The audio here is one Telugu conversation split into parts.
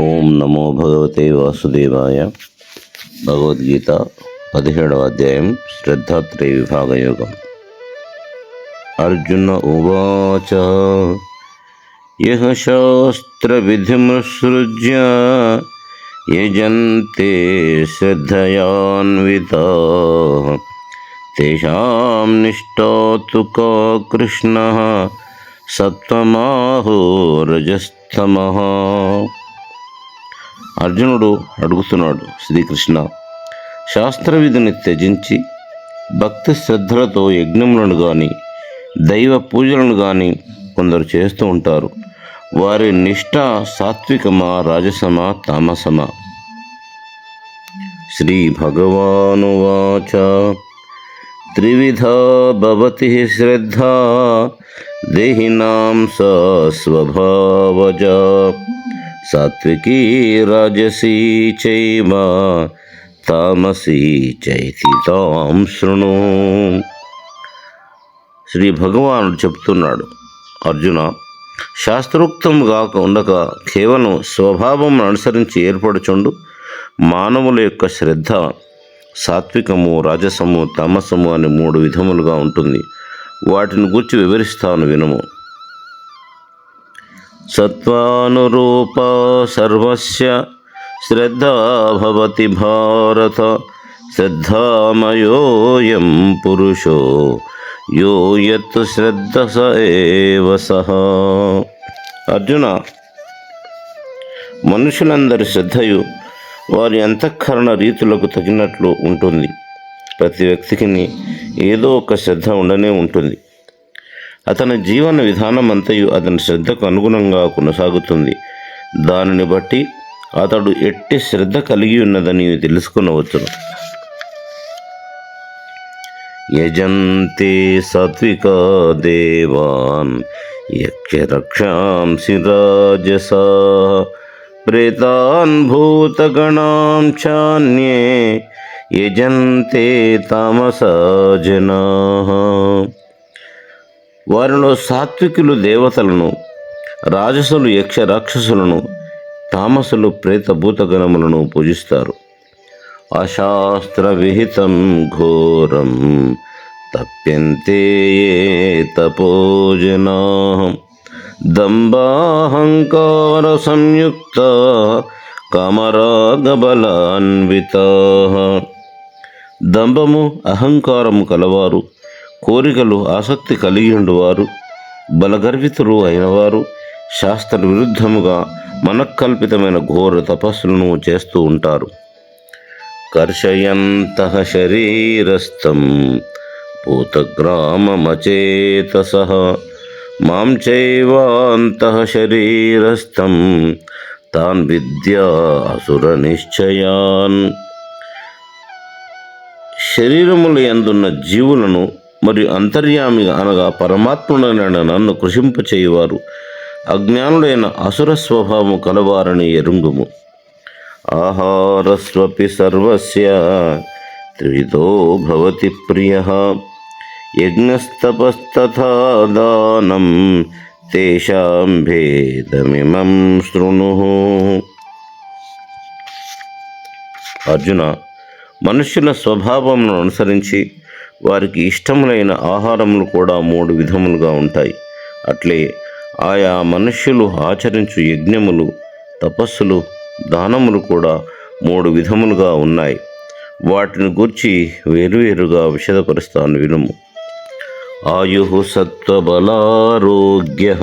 ఓం నమో భగవతే వాసుదేవాయ భగవద్గీత పదిహేడవ అధ్యాయం శ్రద్ధాత్రేయ విభాగ యోగం అర్జున ఉవాచ యః శాస్త్రవిధిముత్సృజ్య యజంతే శ్రద్ధయాన్వితా తేషాం నిష్టా తు కా కృష్ణः అర్జునుడు అడుగుతున్నాడు శ్రీకృష్ణ శాస్త్రవిధిని త్యజించి భక్తి శ్రద్ధలతో యజ్ఞములను కానీ దైవ పూజలను కానీ కొందరు చేస్తూ ఉంటారు. వారి నిష్ఠ సాత్వికమా రాజసమా తామసమా? శ్రీ భగవానువాచ. త్రివిధ భవతి శ్రద్ధ. దేహినాం సా స్వభావజ సాత్వికీ రాజసీ చైవ తామసీ చైతి తాం శృణు శ్రీ భగవానుడు చెప్తున్నాడు అర్జున శాస్త్రోక్తంగా ఉండక కేవలం స్వభావం అనుసరించి ఏర్పడుచుండు. మానవుల యొక్క శ్రద్ధ సాత్వికము రాజసము తామసము అని మూడు విధములుగా ఉంటుంది. వాటిని గురించి వివరిస్తాను వినము. సత్వానురూప సర్వస్య శ్రద్ధా భవతి భారత శ్రద్ధామయోయం పురుషో యో యత్ శ్రద్ధ స ఏవ సహ అర్జున మనుషులందరి శ్రద్ధయు వారి అంతఃకరణ రీతులకు తగినట్లు ఉంటుంది. ప్రతి వ్యక్తికి ఏదో ఒక శ్రద్ధ ఉండనే ఉంటుంది. అతని జీవన విధానం అంతయు అతని శ్రద్ధకు అనుగుణంగా కొనసాగుతుంది. దానిని బట్టి అతడు ఎట్టి శ్రద్ధ కలిగి ఉన్నదని తెలుసుకునవచ్చును. యజంతే సాత్విక దేవాన్ యక్షరక్షాంసి రాజసా ప్రేతాన్ భూతగణాం చాన్యే యజంతే తామసా జనా. వారిలో సాత్వికులు దేవతలను రాజసులు యక్ష రాక్షసులను తామసులు ప్రేత భూతగణములను పూజిస్తారు. అశాస్త్ర విహితం ఘోరం తప్యంతే తపోజనా దంబాహంకార సంయుక్త కామరాగబలాన్విత దంభము అహంకారము కలవారు. కోరికలు ఆసక్తి కలిగి ఉండువారు బలగర్వితులు అయినవారు. శాస్త్ర విరుద్ధముగా మనకల్పితమైన ఘోర తపస్సులను చేస్తూ ఉంటారు. కర్షయంత శరీరస్థం భూతగ్రామమచేతస మాం చైవాంతః శరీరస్థం తాన్ విద్యా అసుర నిశ్చయాన్ శరీరముల ఎందున్న జీవులను మరియు అంతర్యామి అనగా పరమాత్ముడైన నన్ను కృషింపచేయువారు. అజ్ఞానుడైన అసుర స్వభావము కలవారని ఎరుంగుము. ఆహారస్వపి సర్వస్య త్రివిధో భవతి ప్రియ. యజ్ఞస్తపస్తథా దానం తేషాం భేదమిమం శృణు. అర్జున మనుషుల స్వభావమును అనుసరించి వారికి ఇష్టములైన ఆహారములు కూడా మూడు విధములుగా ఉంటాయి. అట్లే ఆయా మనుష్యులు ఆచరించు యజ్ఞములు తపస్సులు దానములు కూడా మూడు విధములుగా ఉన్నాయి. వాటిని గూర్చి వేరువేరుగా విషదపరుస్తాను వినుము. ఆయు సత్వబలారోగ్య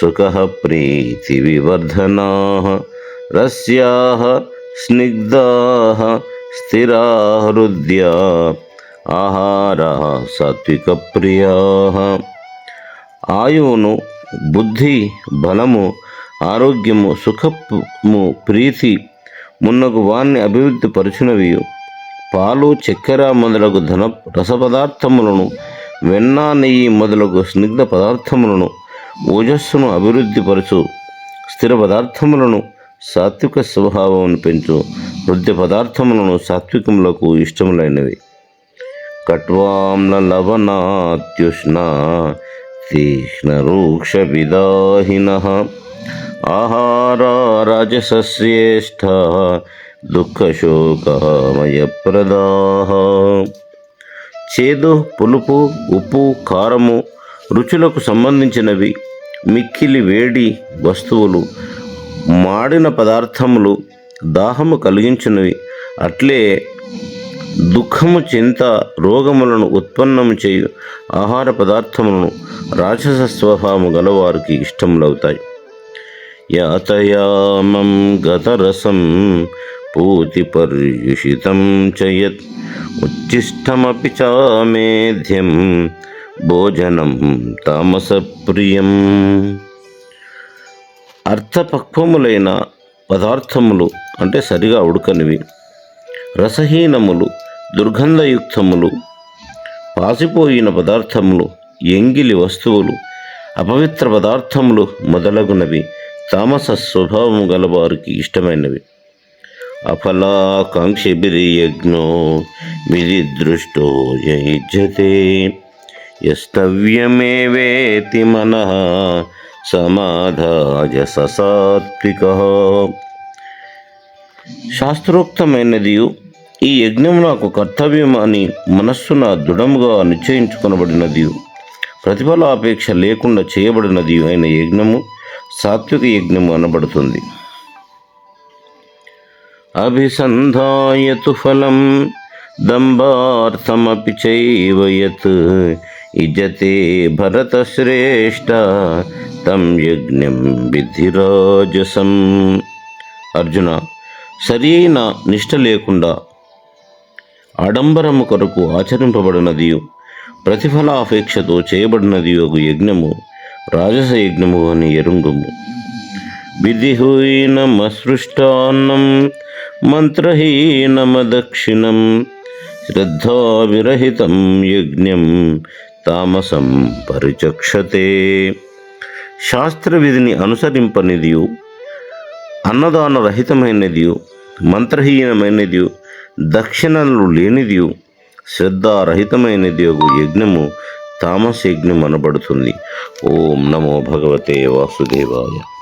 సుఖ ప్రీతి వివర్ధనా రస్యా స్నిగ్ధా స్థిరాహృద్య ఆహార సాత్విక ప్రియా ఆయువును బుద్ధి బలము ఆరోగ్యము సుఖము ప్రీతి మున్నకు వాణ్ణి అభివృద్ధి పరచునవి పాలు చక్కెర మొదలగు ధన రసపదార్థములను వెన్న నెయ్యి మొదలగు స్నిగ్ధ పదార్థములను ఓజస్సును అభివృద్ధిపరచు స్థిర పదార్థములను సాత్విక స్వభావం పెంచు. హృదయ పదార్థములను సాత్వికములకు ఇష్టములైనవి. కట్వాంల లవనాత్యుష్ణ తీక్ష్ణరూక్ష విదాహిన. ఆహార రాజసశ్రేష్ఠ దుఃఖశోకమయప్రదా చేదు పులుపు ఉప్పు కారము రుచులకు సంబంధించినవి. మిక్కిలి వేడి వస్తువులు మాడిన పదార్థములు దాహము కలిగించినవి. అట్లే దుఃఖము చింత రోగములను ఉత్పన్నము చేయు ఆహార పదార్థములను రాక్షస స్వభావము గలవారికి ఇష్టములవుతాయి. యాతయామం గతరసం పూతిపర్యుషితం చయత్ ఉచ్చిష్టమపి చామేధ్యం భోజనం తామసప్రియం. అర్థపక్వములైన పదార్థములు అంటే సరిగా ఉడకనివి. రసహీనములు దుర్గంధయుక్తములు పాసిపోయిన పదార్థములు ఎంగిలి వస్తువులు అపవిత్ర పదార్థములు మొదలగునవి. తామస స్వభావము గలవారికి ఇష్టమైనవి. అఫలాకాంక్షిభిర్యజ్ఞో విధి దృష్టో యస్తవ్యమే యస్తవ్యమేవేతి మనః సమాధాయ ససాత్విక. శాస్త్రోక్తమైనది ఈ యజ్ఞం నాకు కర్తవ్యం అని మనస్సున దృఢముగా నిశ్చయించుకొనబడినదియు. ప్రతిఫలాపేక్ష లేకుండా చేయబడినది అయిన యజ్ఞము సాత్విక యజ్ఞము అనబడుతుంది. అభిసంధాయతు ఫలం దంబార్థమపి చైవయత్ ఇజతే ఇజతే భరతశ్రేష్ఠ తం యజ్ఞం విధిరాజసం అర్జున సరి అయిన నిష్ట లేకుండా ఆడంబరము కొరకు ఆచరింపబడినది ప్రతిఫలాపేక్షతో చేయబడినది ఒక యజ్ఞము రాజస యజ్ఞము అని ఎరుంగుము. విధిహీనమసృష్టాన్నం మంత్రహీనమదక్షిణం శ్రద్ధావిరహితం యజ్ఞం తామసం పరిచక్షతే. శాస్త్రవిధిని అనుసరింపనిదియు అన్నదాన రహితమైనదియు మంత్రహీనమైనదియు దక్షిణలు లేనిదియు శ్రద్ధారహితమైనది యజ్ఞము తామస యజ్ఞం అనబడుతుంది ఓం నమో భగవతే వాసుదేవాయ.